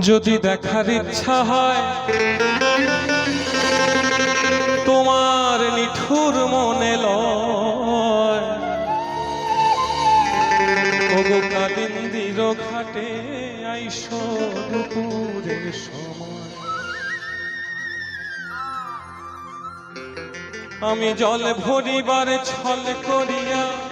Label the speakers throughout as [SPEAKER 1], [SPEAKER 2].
[SPEAKER 1] যদি দেখার ইচ্ছা হয়, তোমার নিঠুর মনে কালিন্দির ঘাটে আইস দুপুরের সময়। আমি জল ভরিবার ছল করিয়া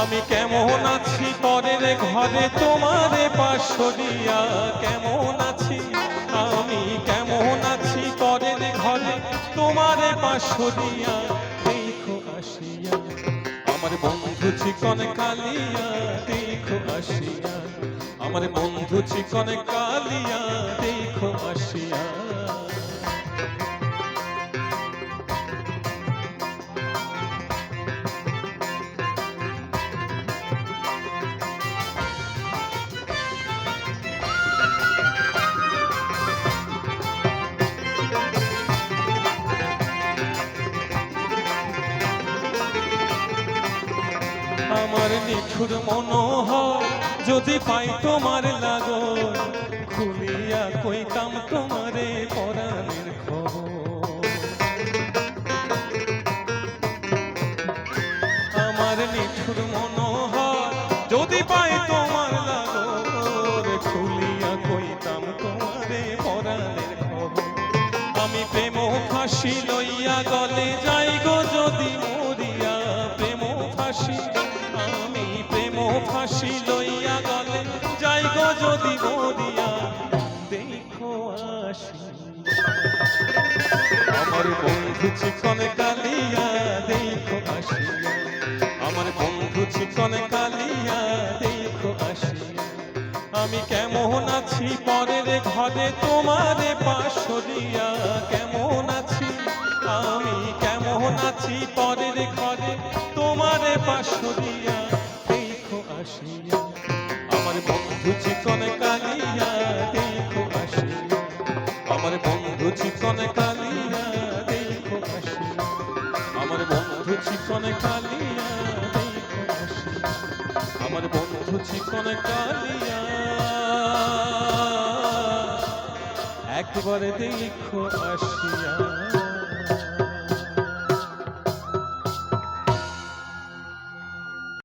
[SPEAKER 1] আমি কেমন আছি? পরের ঘরে তোমারে পাশরিয়া কেমন আছি? আমি কেমন আছি? পরের ঘরে তোমারে পাশরিয়া দেখো আসিয়া, আমার বন্ধু চিকন কালিয়া। দেখো আসিয়া, আমার বন্ধু চিকন কালিয়া। দেখো আসিয়া। আমার নিঠুর মনোহর, যদি পাই তোমার লাগো খুলিয়া কইতাম তোমারে পরাণের আমার মনোহর, যদি পাই তোমার লাগো খুলিয়া কইতাম তোমারে পরাণের খবর আমি প্রেম ফাঁসি লইয়া গলে যাই যদি মরিয়া দেখো আমার বন্ধু কালিয়া দেখো আমার বন্ধু কালিয়া দেখো আমি কেমন আছি পরের ঘরে তোমারে পাশরিয়া কেমন আছি? আমি কেমন আছি পরের ঘরে তোমারে পাশরিয়া চিকন কালিয়া আমার বন্ধু চিকন কালিয়া। একবারে দেখো আসিয়া।